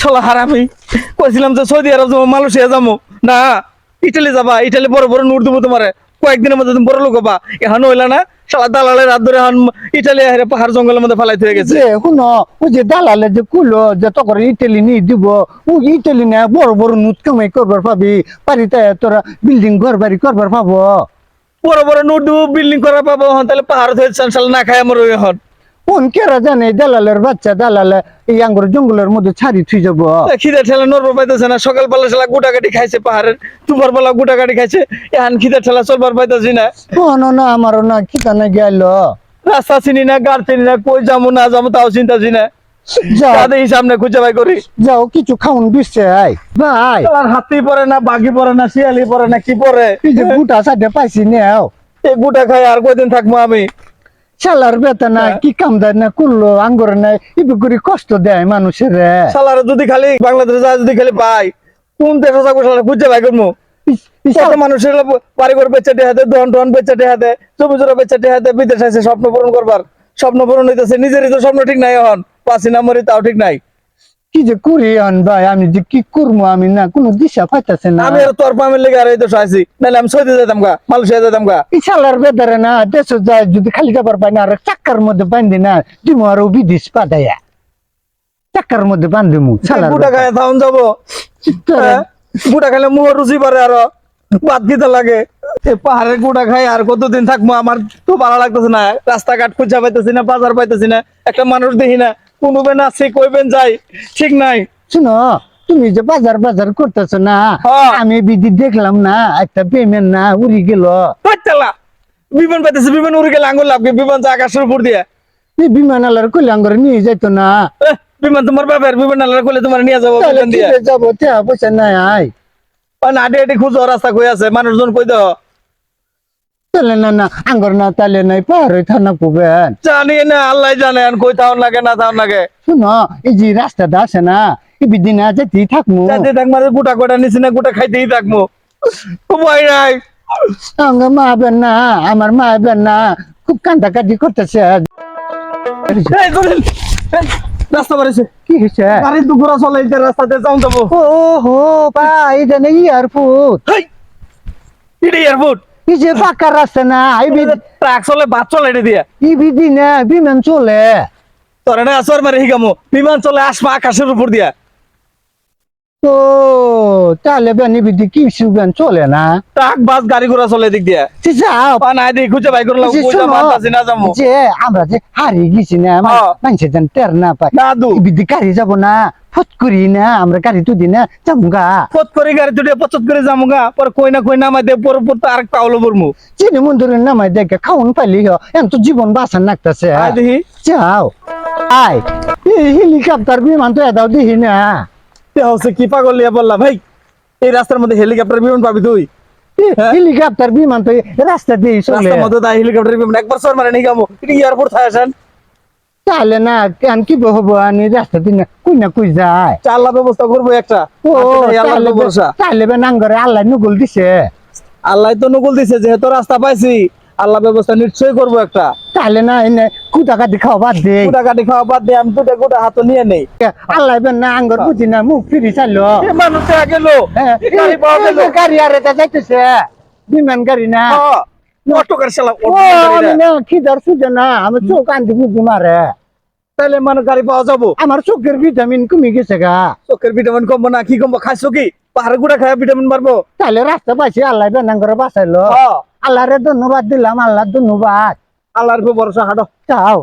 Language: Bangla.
শালা হারামি। কইছিলাম যে সৌদি আরব যাব মালয়েশিয়া যাব। না ইটালি যাবা ইটালি বড় বড় নোট দেবো তোমারে। কয়েকদিনের মধ্যে তুমি বড় লোক হবা। এখন হইলা না শালা দালালের রাত ধরে এখন ইটালি পাহাড় জঙ্গলের মধ্যে ফালাইতে হয়ে গেছে। শুনো ও যে দালালে যে কুলো যে তখন ইটালি নিয়ে দিব ও ইটালি না বড় বড় নুত কামাই করবার পাবি। পারিতে তোরা বিল্ডিং ঘর বাড়ি করবার পাবো। বড় বড় নোট দেবো বিল্ডিং করা পাবো তাহলে পাহাড় হয়ে শালা না খায় আমার এখন। কোন কেরা জানে দালালের বাচ্চা দালালে এই আঙ্গুর জঙ্গলের মধ্যে ছাড়ি থুই যাব। খিদে ঠেলা পাইতেছে না সকালবেলা গোটা গাড়ি খাইছে পাহাড়ের দুপুর বেলা গোটা গাড়ি খাইছে এখন খিদে ঠেলা চলবার পাইতেছি না। কোনো না আমারও না না গেল। রাস্তা চিনি না গাড় চিনি না কই যাব না যাব তাও চিন্তাছি না। যাও। তাদের হিসাব না খুঁজে বাই করি। যাও কিছু খাউন দিচ্ছে ভাই। হাতি পরে না বাঘি পরে না শিয়ালি পরে না কি পরে? গুটা সাইডে পাইছি নেও। এই গোটা খাই আর কয়দিন থাকব আমি? শালার বেতা না কি কাম দেয় না করল আঙ্গুর নাই ইবি করে কষ্ট দেয় মানুষের। শালারা যদি খালি বাংলাদেশে যা যদি খালি পাই কোন দেশে যাব শালা খুঁজে ভাই করব মানুষের ধন ধন বেচা হাতে জমি জোড়া বেচা হাতে বিদেশ আছে স্বপ্ন পূরণ করবার। স্বপ্ন পূরণ হইতেছে নিজেরই তো স্বপ্ন ঠিক নাই এখন পাঁচি না মরি তাও ঠিক নাই। কি যে করি আন ভাই? আমি যে কি করব আমি না কোনো দিশা পাইতেছে না। আমি আর তোর পামের লেগে আর এই দেশে আছি নাহলে আমি সৌদি যেতাম গা মালয়েশিয়া যেতাম গা। এই শালার বেদারে না দেশ যায় যদি খালি যাবার পাই না আর চাক্কার মধ্যে বান্ধি না দিমু আরও বিদেশ পাঠাইয়া। চাক্কার মধ্যে বান্ধিমু শালার গুটা খায় থাউন যাব। হ্যাঁ? গুটা খাইলে মুহ রুচি পারে আরও। বাদ দিতে লাগে। পাহাড়ের গুটা খাই আর কতদিন থাকব আমার তো ভালো লাগতেছে না। রাস্তাঘাট খুঁজা পাইতেছি না বাজার পাইতেছি না। একটা মানুষ দেখি না। কোনো বেন আছে কইবেন যাই। ঠিক নাই। শুনো তুমি যে বাজার বাজার করতেছো না হ্যাঁ। আমি বিধি দেখলাম না একটা পেমেন্ট না উড়ি গেল। বিমান পাইতেছে বিমান উড়ে গেলে আঙুল লাগবে বিমান যা আকাশের উপর দিয়ে। বিমান আলার কল্যাণ নিয়ে যাইতো না। বিমান তোমার বাবার বিমান আলার করলে তোমার নিয়ে যাব বিমান যাব? টেয়া পয়সা নাই। আই আর না আডে আডে খুঁজো রাস্তা কই আছে? মানুষজন কই দাও তাহলে না না আঙ্গর না তাহলে নাই পার থানা পুবেন জানি না আল্লাহ জানে কই তাও লাগে না তাও লাগে? শুনো এই যে রাস্তাটা আছে না এই বিদিন যেতেই থাকব যাতে থাক মাঝে গোটা গোটা নিছি না গোটা খাইতেই থাকব উপায় নাই। আমার মা বেন না আমার মা বেন না খুব কান্দা কাটি করতেছে রাস্তা বাড়িছে কি হয়েছে গাড়ি তো চলে রাস্তাতে যাও যাব। ও হো ভাই এটা এয়ারপোর্ট এটা এয়ারপোর্ট এই যে পাকা রাস্তা না আইবি ট্রাক চলে বাস চলে এটা দিয়া। এই বিদিন বিমান চলে। তোরা না আসর মারে হিগামো। বিমান চলে আসবা আকাশের উপর দিয়া। ও তাহলে বেন বিধি কি সুবেন চলে না। ট্রাক বাস গাড়ি ঘোড়া চলে এদিক দিয়া। যাও পা নাই দেখি খুঁজে বাই করলাম যাব আন্দাজি না যাব যে আমরা যে হারিয়ে গেছি না। মানুষে যেন টের না পায়। দাদু বিধি গাড়ি যাব না ফট করি না আমরা গাড়ি তুই না যাব গা। পথ করে গাড়ি তুটে পচত করে যাব গা। পর কই না কই নামাই দে পর পর তো আরেক পাওলো বলমু চিনি মন্দিরের নামাই দেখে খাওন পাইলি এখন তো জীবন বাঁচান দেখি। যাও। আয়। এই হেলিকপ্টার বিমান তো এদাও দিহি না। তে হচ্ছে কি পাগল লিয়া বললাম ভাই? এই রাস্তার মধ্যে হেলিকপ্টার বিমান পাবি তুই? হেলিকপ্টার বিমান তো রাস্তা দিয়ে চলে। রাস্তার মধ্যে তাই হেলিকপ্টার বিমান একবার সর মারে নিয়ে যাব। এটা এয়ারপোর্ট থাকে আসান? তাহলে না কেন কি হব আনি রাস্তা দিন কুই না কুই যায়। চাল্লা ব্যবস্থা করব একটা। ও আসলে আল্লাহর তাহলে বে- ভরসা। তাহলে নাঙ্গরে আল্লাহ নুগুল দিছে। আল্লাহ তো নকুল দিছে যেহেতু রাস্তা পাইছি আল্লাহ ব্যবস্থা নিশ্চয়ই করব একটা। তাহলে না এনে কুদা কাটি খাওয়া বাদ দে। গোটা কাটি খাওয়া বাদ দিয়ে আমি দুটা গোটা হাত নিয়ে নেই। আল্লাহ বেন না আঙ্গর বুঝি না মুখ ফিরি চাইলো। এ মানুষ গেল হ্যাঁ, গাড়ি পাওয়া গেল। এই যে গাড়ি আর এটা যাইতেছে। বিমান গাড়ি না। অটোকার চালা ও আমি না। খিদার সুদে না আমি চোখ আনতে বুঝি মারে। তাহলে মানুষ গাড়ি পাওয়া যাব। আমার চোখের ভিটামিন কমে গেছে গা। চোখের ভিটামিন কমবো না কি কমবো খাইছো কি? পাহাড়ে গুড়া খায় ভিটামিন বাড়বো তাহলে রাস্তা পাইছি আল্লাহ বেনাং করে বাঁচাইলো। হ্যাঁ আল্লাহরে ধন্যবাদ দিলাম আল্লাহ ধন্যবাদ। আল্লাহর ভরসা হাঁটো। চাও